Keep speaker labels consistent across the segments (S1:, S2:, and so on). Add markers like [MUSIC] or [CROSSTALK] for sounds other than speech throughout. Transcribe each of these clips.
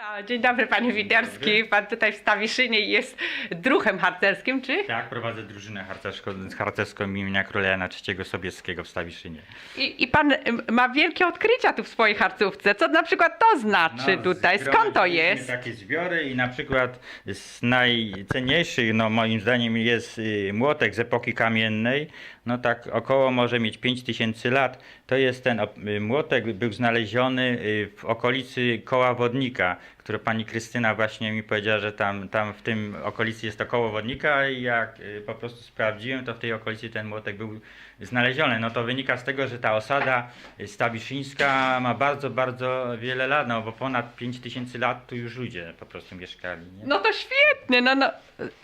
S1: No, dzień dobry panie Witerski. Pan tutaj w Stawiszynie jest druhem harcerskim, czy?
S2: Tak, prowadzę drużynę harcerską, harcerską imienia króla Jana III Sobieskiego w Stawiszynie.
S1: I, I pan ym, ma wielkie odkrycia tu w swojej harcówce. Co na przykład to znaczy tutaj? Skąd to jest?
S2: takie zbiory i na przykład z najcenniejszych, no moim zdaniem jest y, młotek z epoki kamiennej, no tak około może mieć 5000 lat. To jest ten y, młotek, był znaleziony y, w okolicy koła wodnika, które pani Krystyna właśnie mi powiedziała, że tam, tam w tym okolicy jest to koło wodnika i jak y, po prostu sprawdziłem, to w tej okolicy ten młotek był znaleziony. No to wynika z tego, że ta osada stawiszyńska ma bardzo, bardzo wiele lat, no bo ponad 5000 lat tu już ludzie po prostu mieszkali. Nie?
S1: No to świetnie, no, no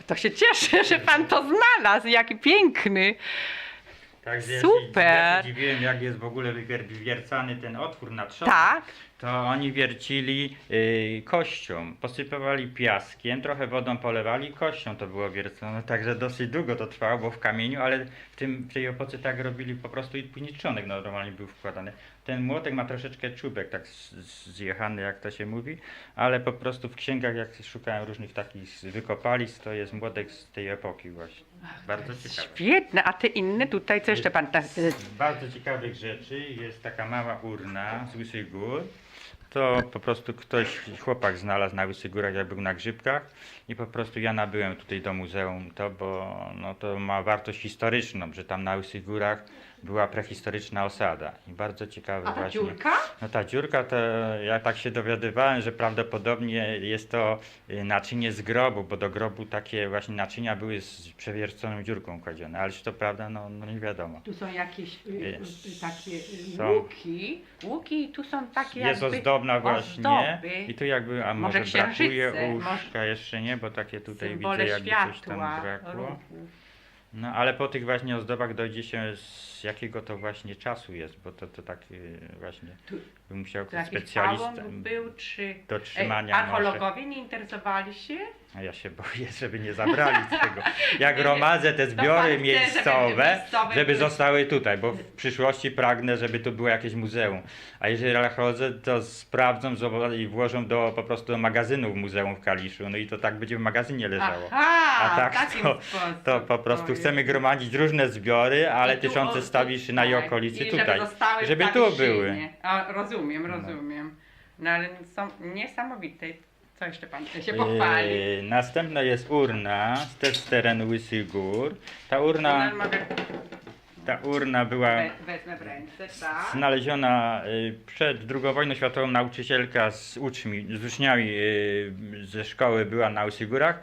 S1: to się cieszę, że pan to znalazł. Jaki piękny.
S2: Także się-
S1: super.
S2: Ja się dziwiłem, jak jest w ogóle wywier- wywiercany ten otwór na trzon.
S1: Tak.
S2: To oni wiercili y, kością, posypywali piaskiem, trochę wodą polewali, kością to było wiercone. Także dosyć długo to trwało, bo w kamieniu, ale w, tym, w tej epoce tak robili po prostu i później trzonek normalnie był wkładany. Ten młotek ma troszeczkę czubek, tak zjechany, jak to się mówi, ale po prostu w księgach, jak szukałem różnych takich wykopalisk, to jest młotek z tej epoki właśnie. Bardzo ciekawe.
S1: Świetne, a te inne tutaj, co jeszcze pan.
S2: Z bardzo ciekawych rzeczy jest taka mała urna z Łysych Gór. To po prostu ktoś, chłopak znalazł na Łysych Górach, jak był na grzybkach i po prostu ja nabyłem tutaj do muzeum to, bo no, to ma wartość historyczną, że tam na Łysych Górach była prehistoryczna osada i bardzo ciekawe
S1: A ta
S2: właśnie.
S1: dziurka?
S2: No ta dziurka to ja tak się dowiadywałem, że prawdopodobnie jest to y, naczynie z grobu, bo do grobu takie właśnie naczynia były z przewierconą dziurką kładzione, ale czy to prawda, no, no nie wiadomo.
S1: Tu są jakieś y, y, takie y,
S2: Są.
S1: łuki, łuki i tu są takie
S2: Jest
S1: jakby
S2: ozdobna właśnie
S1: ozdoby.
S2: i tu jakby, a
S1: Może
S2: może, brakuje
S1: księżyce,
S2: uszka jeszcze nie, bo takie tutaj
S1: symbole
S2: widzę jakby coś
S1: światła,
S2: tam brakło. No ale po tych właśnie ozdobach dojdzie się z jakiego to właśnie czasu jest, bo to, to tak właśnie
S1: Tu-
S2: by musiał
S1: To jakiś
S2: specjalista
S1: pałąk był, czy...
S2: do trzymania może.
S1: archeologowie nie interesowali się?
S2: A ja się boję, żeby nie zabrali z [LAUGHS] tego.
S1: Nie.
S2: gromadzę te zbiory
S1: żeby
S2: miejscowe, żeby
S1: były-
S2: zostały tutaj, bo w przyszłości pragnę, żeby tu było jakieś muzeum. A jeżeli chodzę, to sprawdzą i włożą do, po prostu do magazynu w muzeum w Kaliszu. No i to tak będzie w magazynie leżało.
S1: Aha,
S2: A tak to, to po prostu chcemy gromadzić różne zbiory, ale tysiące
S1: o,
S2: stawiszyna i
S1: tak,
S2: okolicy tutaj.
S1: Żeby,
S2: Żeby tu były.
S1: A, rozumiem, rozumiem. No ale są niesamowite. Co jeszcze pan się pochwali?
S2: Yy, następna jest urna, też z terenu Łysych Gór. Ta
S1: No,
S2: urna, ta urna była
S1: we, wezmę w ręce, tak.
S2: znaleziona y, przed II wojną światową nauczycielka z, uczmi, z uczniami y, ze szkoły była na Łysych Górach.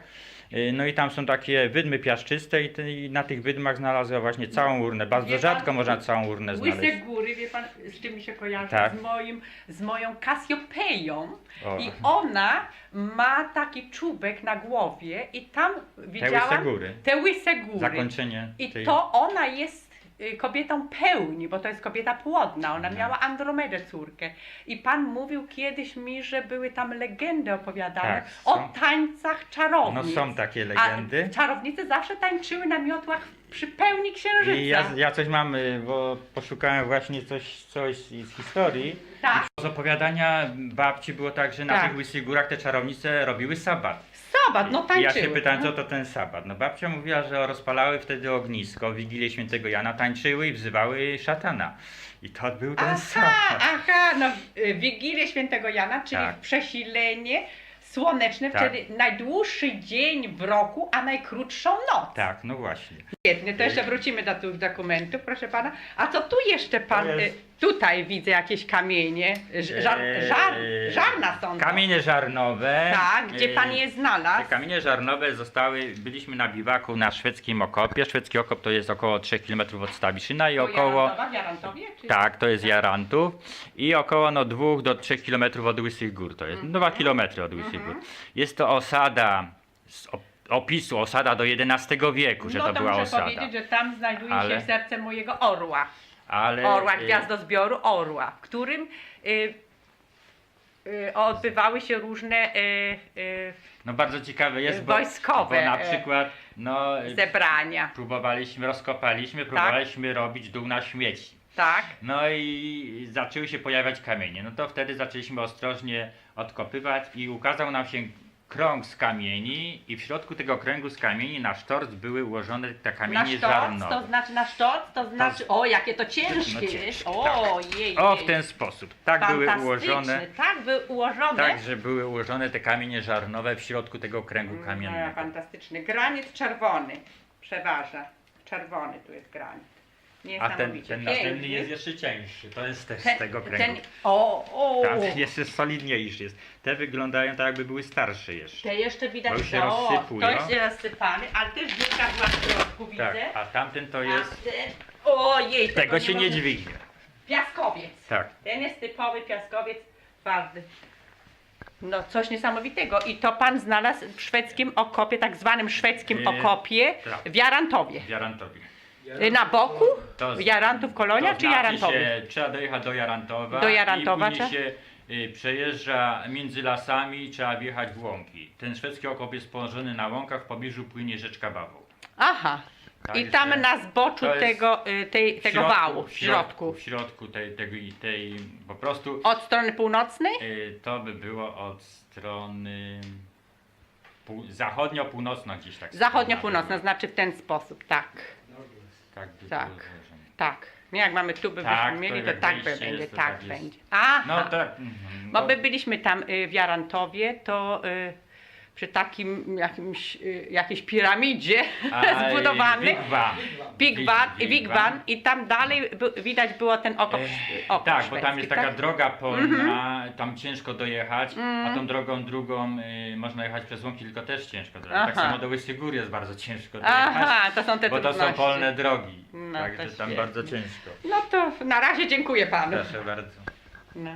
S2: Y, No i tam są takie wydmy piaszczyste i, ty, i na tych wydmach znalazła właśnie całą urnę. Bardzo
S1: Wie pan,
S2: rzadko można całą urnę znaleźć.
S1: góry, wie pan, z czym mi się kojarzy?
S2: Tak.
S1: Z, moim, z moją Kasiopeją.
S2: O.
S1: I ona ma taki czubek na głowie i tam
S2: Te
S1: widziałam
S2: Łyse Góry.
S1: te łyse góry.
S2: Zakończenie
S1: I
S2: tej...
S1: to ona jest kobietą pełni, bo to jest kobieta płodna. Ona
S2: Mhm.
S1: miała Andromedę córkę. I pan mówił kiedyś mi, że były tam legendy opowiadane
S2: Tak,
S1: o tańcach
S2: No
S1: czarownic.
S2: są takie legendy.
S1: A czarownice zawsze tańczyły na miotłach przy pełni księżyca.
S2: I ja, ja coś mam, y, bo poszukałem właśnie coś, coś z historii.
S1: Tak.
S2: Z opowiadania babci było tak, że na
S1: Tak.
S2: tych Łysych Górach te czarownice robiły sabat.
S1: Sabat, no
S2: I
S1: tańczyły.
S2: ja się pytałem, co to ten sabat. No babcia mówiła, że rozpalały wtedy ognisko, Wigilię Świętego Jana tańczyły i wzywały szatana. I to był ten
S1: Aha,
S2: sabat.
S1: aha, no y, Wigilię Świętego Jana, czyli
S2: Tak.
S1: przesilenie słoneczne,
S2: Tak.
S1: wtedy najdłuższy dzień w roku, a najkrótszą noc.
S2: Tak, no właśnie.
S1: Świetnie, to jeszcze wrócimy do tych dokumentów, proszę pana. A co tu jeszcze pan,
S2: To
S1: y,
S2: jest-
S1: tutaj widzę jakieś kamienie, Ż- żar, żar,
S2: Eee,
S1: żarna są to.
S2: Kamienie żarnowe.
S1: Tak, gdzie pan
S2: Eee,
S1: je
S2: Te
S1: znalazł.
S2: kamienie żarnowe zostały, byliśmy na biwaku na szwedzkim okopie. Szwedzki okop to jest około 3 km od Stawiszyna i
S1: To
S2: około...
S1: Jarantowa, w Jarantowie, czy...
S2: Tak, to jest Jarantów i około no, 2 do 3 km od Łysych Gór to jest.
S1: Mhm.
S2: 2 km od Łysych Gór. Jest to osada z op- opisu, osada do XI wieku, że
S1: no
S2: to
S1: to
S2: była
S1: muszę
S2: osada.
S1: powiedzieć, że tam znajduje
S2: Ale-
S1: się serce mojego orła.
S2: Ale
S1: Orła,
S2: y,
S1: gwiazdozbioru Orła, w którym y, y, odbywały się różne y, y,
S2: no bardzo ciekawe jest, bo,
S1: wojskowe,
S2: bo na
S1: e,
S2: przykład no, y,
S1: zebrania.
S2: próbowaliśmy, rozkopaliśmy, próbowaliśmy robić dół na śmieci.
S1: Tak.
S2: No i zaczęły się pojawiać kamienie. No to wtedy zaczęliśmy ostrożnie odkopywać i ukazał nam się krąg z kamieni i w środku tego kręgu z kamieni na sztorc były ułożone te
S1: Na
S2: kamienie
S1: sztorc,
S2: żarnowe.
S1: to znaczy na sztorc, to znaczy, o jakie to ciężkie,
S2: No
S1: wiesz,
S2: ciężkie,
S1: o jej,
S2: O,
S1: jej.
S2: w ten sposób. Tak były ułożone.
S1: Tak były ułożone.
S2: Tak, że były ułożone te kamienie żarnowe w środku tego kręgu
S1: No,
S2: kamiennego.
S1: fantastyczny. Granit czerwony przeważa. Czerwony tu jest granit.
S2: A ten, ten następny jest jeszcze cieńszy. To jest też
S1: Ten-
S2: z tego
S1: ten,
S2: kręgu.
S1: o, o,
S2: Tak, jeszcze solidniejszy jest. Te wyglądają tak, jakby były starsze jeszcze.
S1: Te jeszcze widać,
S2: Bo się
S1: o,
S2: rozsypują.
S1: to jest rozsypany, ale też dziurka była w środku, widzę.
S2: Tak, a tamten to jest.
S1: ten- Ojej, tego,
S2: Tego się nie
S1: można-
S2: dźwignie.
S1: Piaskowiec.
S2: Tak.
S1: Ten jest typowy piaskowiec twardy. No coś niesamowitego. I to pan znalazł w szwedzkim okopie, tak zwanym szwedzkim
S2: Yy,
S1: okopie
S2: tak.
S1: w Jarantowie.
S2: W Jarantowie.
S1: Y, Na boku?
S2: To-
S1: Jarantów Kolonia
S2: to
S1: czy
S2: znaczy
S1: Jarantowie?
S2: Się, trzeba dojechać do Jarantowa.
S1: Do Jarantowa
S2: I później się y, przejeżdża między lasami, trzeba wjechać w łąki. Ten szwedzki okop jest położony na łąkach, w pobliżu płynie rzeczka Bawoł.
S1: Aha. I
S2: Także
S1: tam na zboczu
S2: to jest
S1: tego, y, tej,
S2: w
S1: tego
S2: środku-
S1: wału, w środku.
S2: W środku tej, tej, tej po prostu
S1: Od strony północnej?
S2: y, to by było od strony pół, zachodnio-północna gdzieś tak.
S1: Zachodnio-północna, znaczy w ten sposób, tak.
S2: była. Tak, by
S1: Tak.
S2: było złożone.
S1: Tak. No Jak mamy tu by
S2: Tak,
S1: byśmy mieli,
S2: to jak
S1: tak by będzie,
S2: jest, to
S1: tak
S2: tak jest.
S1: będzie. Aha.
S2: No tak. mhm,
S1: Bo
S2: no.
S1: my byliśmy tam y, w Jarantowie, to y, przy takim jakimś, y, jakiejś piramidzie [LAUGHS]
S2: A,
S1: zbudowanej.
S2: Wigwam.
S1: Wigwan,
S2: Wig-
S1: Wigwan i tam dalej widać było ten okop, okop
S2: tak, bo tam
S1: szwedzki,
S2: jest taka
S1: tak?
S2: droga polna, tam ciężko dojechać, a
S1: Mhm.
S2: tą drogą drugą y, można jechać przez łąki, tylko też ciężko dojechać. Tak samo do Łysy Gór jest bardzo ciężko dojechać,
S1: Aha, to są te
S2: bo to są polne drogi,
S1: No,
S2: także tam bardzo ciężko.
S1: No to na razie dziękuję panu.
S2: Proszę bardzo.
S1: No.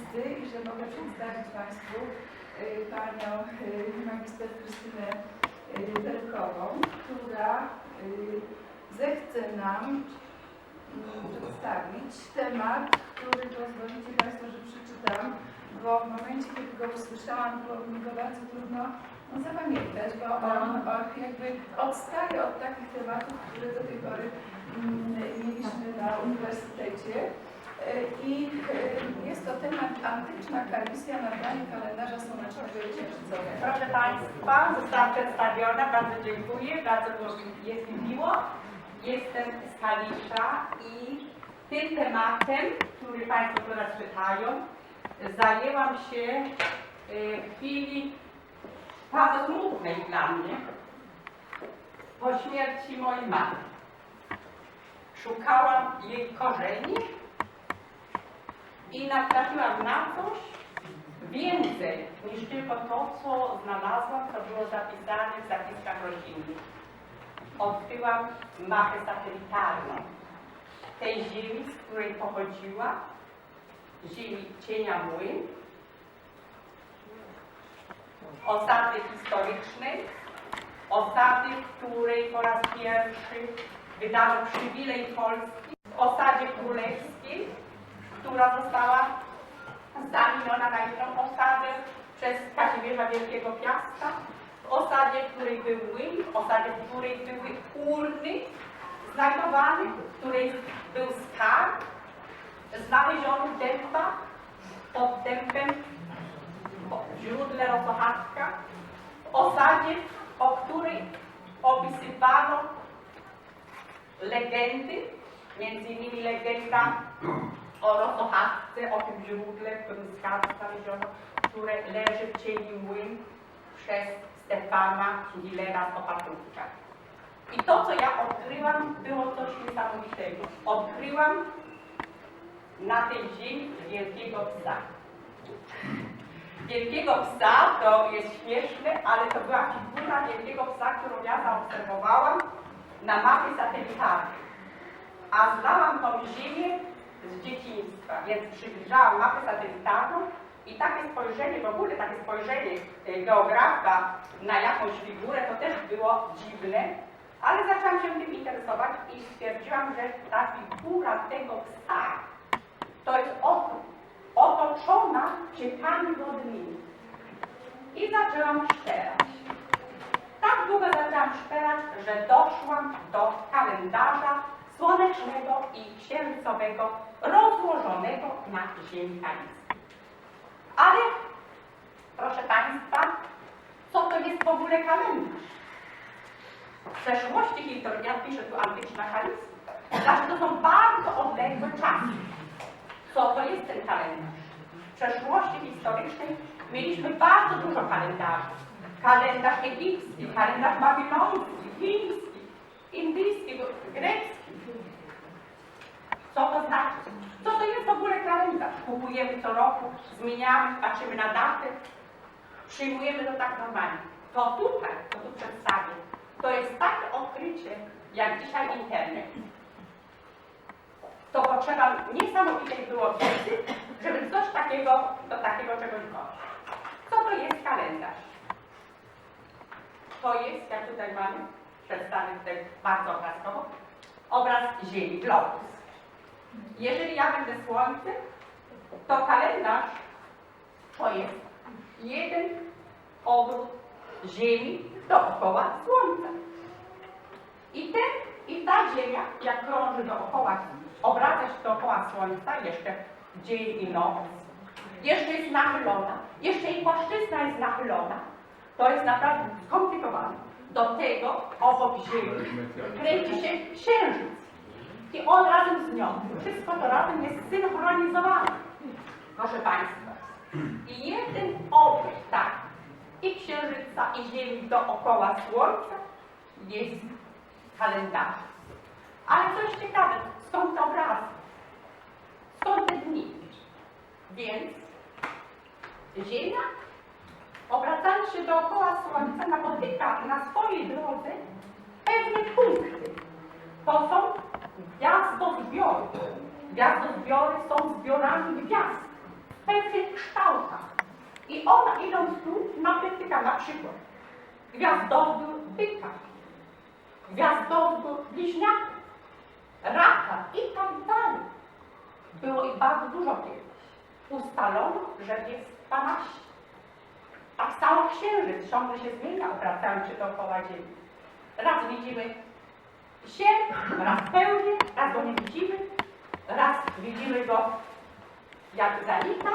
S3: I że mogę przedstawić Państwu y, Panią y, magister Krystynę Belkową, która y, zechce nam mm, przedstawić temat, który pozwolicie Państwo, że przeczytam, bo w momencie, kiedy go usłyszałam, było mi go bardzo trudno no, zapamiętać, bo on o, jakby odstaje od takich tematów, które do tej pory mm, mieliśmy na uniwersytecie. I e, jest to temat antyczna kalisja na planie kalendarza słonecznego i księżycowego.
S1: Proszę Państwa, zostałam przedstawiona, bardzo dziękuję, bardzo jest mi miło. Jestem z Kalisza i tym tematem, który Państwo teraz czytają, zajęłam się y, w chwili bardzo smutnej dla mnie, po śmierci mojej mamy. Szukałam jej korzeni i natrafiłam na coś, więcej niż tylko to, co znalazłam, co było zapisane w zapiskach rodzinnych. Odkryłam mapę satelitarną tej ziemi, z której pochodziła, ziemi cienia młyn, osady historycznej, osady, której po raz pierwszy wydano przywilej Polski, w osadzie królewskiej, która została zamieniona na inną osadę przez Kazimierza Wielkiego Piasta, w osadzie, w której był młyn, w osadzie, w której były urny znajdowane, w której był skarb znaleziony w dębach, pod dębem, w źródle w osadzie, o której opisywano legendy, między innymi legenda o rosochadce, o tym źródle, w którym skarb które leży w cieni młyn przez Stefana Hillera z Opatówka. I to, co ja odkryłam, było coś niesamowitego. Odkryłam na tej ziemi wielkiego psa. Wielkiego psa to jest śmieszne, ale to była figura wielkiego psa, którą ja zaobserwowałam na mapie satelitarnej. A znałam tą ziemię z dzieciństwa, więc przybliżałam mapę satelitarną i takie spojrzenie, w ogóle takie spojrzenie e, geografa na jakąś figurę, to też było dziwne, ale zaczęłam się tym interesować i stwierdziłam, że ta figura tego psa to jest otoczona ciekami wodnymi. I zaczęłam szperać. Tak długo zaczęłam szperać, że doszłam do kalendarza słonecznego i księżycowego rozłożonego na ziemi kaliskiej. Ale, proszę Państwa, co to jest w ogóle kalendarz? W przeszłości historii, ja piszę tu antyczna kaliska, znaczy to są bardzo odległe czasy. Co to jest ten kalendarz? W przeszłości historycznej mieliśmy bardzo dużo kalendarzy. Kalendarz egipski, kalendarz babiloński, chiński, indyjski, grecki. Co to znaczy? Co to jest w ogóle kalendarz? Kupujemy co roku, zmieniamy, patrzymy na datę, przyjmujemy to tak normalnie. To tutaj, to tu przedstawię, to jest takie odkrycie, jak dzisiaj internet. To potrzeba niesamowitej było wiedzy, żeby coś takiego, do takiego czegoś dojść. Co to jest kalendarz? To jest, jak tutaj mamy, przedstawię tutaj bardzo obrazkowo, obraz Ziemi, globus. Jeżeli ja będę Słońcem, to kalendarz to jest jeden obrót Ziemi dookoła Słońca. I, ten, I ta Ziemia, jak krąży dookoła, obraca się dookoła Słońca, jeszcze dzień i noc, jeszcze jest nachylona, jeszcze i płaszczyzna jest nachylona, to jest naprawdę skomplikowane. Do tego obok Ziemi kręci się Księżyc. I on razem z nią. Wszystko to razem jest synchronizowane. Proszę Państwa. I jeden obrót, tak, i Księżyca, i Ziemi dookoła Słońca jest kalendarzem. Ale coś ciekawe, skąd te obrazy? Skąd te dni? Więc Ziemia, obracając się dookoła Słońca, napotyka na swojej drodze pewne punkty. To są gwiazdozbiory. Gwiazdozbiory są zbiorami gwiazd w pewnych kształtach. I ona idąc tu napotyka na przykład gwiazdozbiór byka, gwiazdozbiór bliźniaka, raka i tak dalej. Było ich bardzo dużo kiedyś. Ustalono, że jest 12. Tak samo księżyc ciągle się zmienia, obracając się dookoła Ziemi. Raz widzimy się, raz pełnie, raz go nie widzimy, raz widzimy go jak zanika,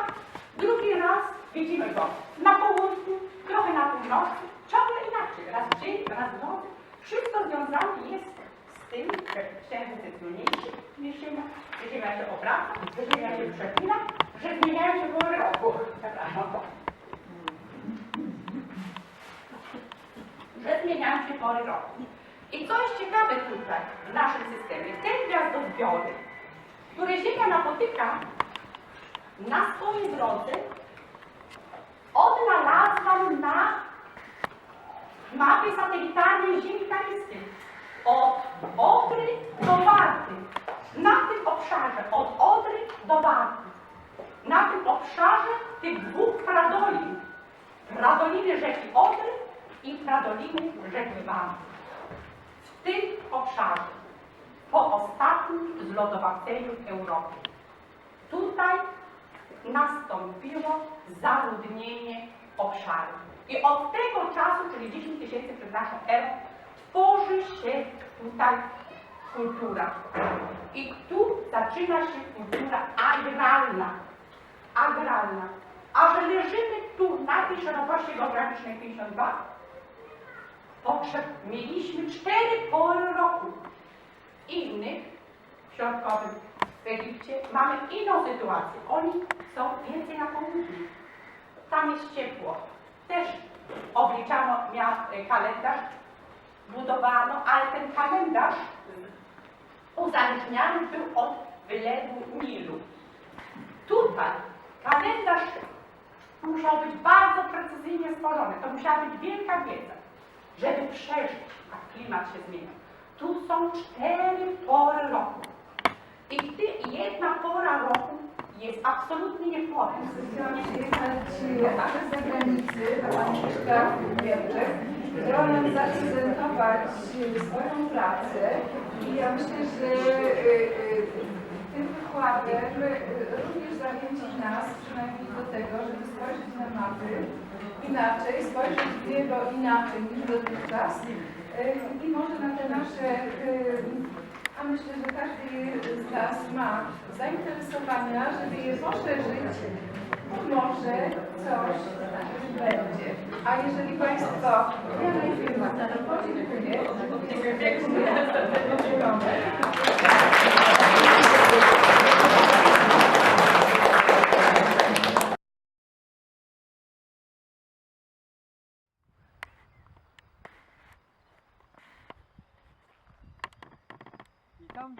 S1: drugi raz widzimy go na południu, trochę na północy, ciągle inaczej, raz dzień, raz w nocy. Wszystko związane jest z tym, że księżyc jest mniejszy niż Ziemia, że Ziemia się obraca, że Ziemia się przepina, że zmieniają się pory roku. Przepraszam. Że zmieniają się pory roku. I co jest ciekawe tutaj w naszym systemie, te gwiazdozbiory, które Ziemia napotyka na swojej drodze, odnalazłam na mapie satelitarnej Ziemi Kaliskiej. Od Odry do Warty. Na tym obszarze, od Odry do Warty. Na tym obszarze tych dwóch pradolin. Pradoliny rzeki Odry i pradoliny rzeki Warty. W tym obszarze, po ostatnim zlodowaceniu Europy. Tutaj nastąpiło zaludnienie obszaru. I od tego czasu, czyli 10 tysięcy przed naszą erą, tworzy się tutaj kultura. I tu zaczyna się kultura agralna. Agralna. A że leżymy tu na tej szerokości geograficznej 52, potrzeb, mieliśmy cztery pory roku. Innych, w środkowym, w Egipcie, mamy inną sytuację. Oni są więcej na południu. Tam jest ciepło. Też obliczano mia- kalendarz, budowano, ale ten kalendarz uzależniany był od wylewu Nilu. Tutaj kalendarz musiał być bardzo precyzyjnie stworzony. To musiała być wielka wiedza, żeby przeżyć, a klimat się zmieniał. Tu są cztery pory roku. I ty, jedna pora roku jest absolutnie.
S3: Chciałam przyjechać z zagranicy, a Pani mieszka w Niemczech. Nam zaprezentować swoją pracę i ja myślę, że y, y, tym wykładem y, również zachęci nas przynajmniej do tego, żeby spojrzeć na mapy inaczej, spojrzeć w niebo inaczej niż dotychczas i może na te nasze a myślę, że każdy z nas ma zainteresowania, żeby je poszerzyć, może coś będzie. A jeżeli Państwo, ja najpierw podziękuję. Dziękuję.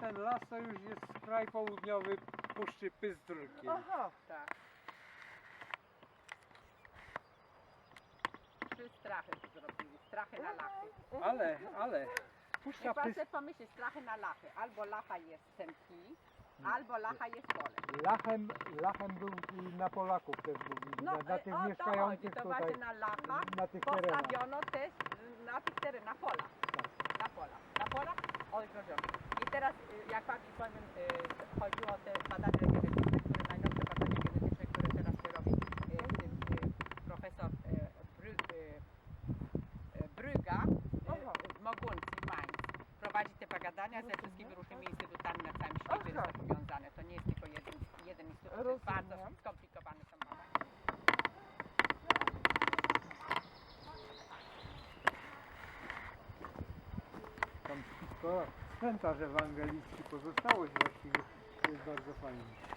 S4: Tamten las to już jest kraj południowy Puszczy Pyzdrki.
S1: Oho, tak. Trzy strachy zrobili, strachy na lachy.
S4: Ale, ale Puszcza
S1: Niech pan
S4: Pyzdrki,
S1: sobie pomyśli, strachy na lachy. Albo lacha jest Semki, albo lacha jest pole.
S4: Lachem, Lachem był i na Polaków też mówili,
S1: No,
S4: na, na
S1: e,
S4: tych
S1: o to chodzi,
S4: mieszkających
S1: to
S4: tutaj,
S1: właśnie na lacha
S4: na tych terenach.
S1: postawiono też na tych terenach, na pola. Na pola. Na pola odgrodziono. Teraz, y, jak Pani powiem, y, chodziło o te badania genetyczne, które najnowsze badania genetyczne, które teraz się robi, y, tym, y, profesor y, Bry, y, y, Bryga y, w Moguncji, Mainz. Prowadzi te badania ze wszystkimi różnymi instytutami na całym świecie, jest to powiązane. To nie jest tylko jeden, jeden instytut, to jest bardzo skomplikowane są badania.
S4: Tam wszystko, cmentarz ewangelicki, pozostałość właściwie, jest bardzo fajnie.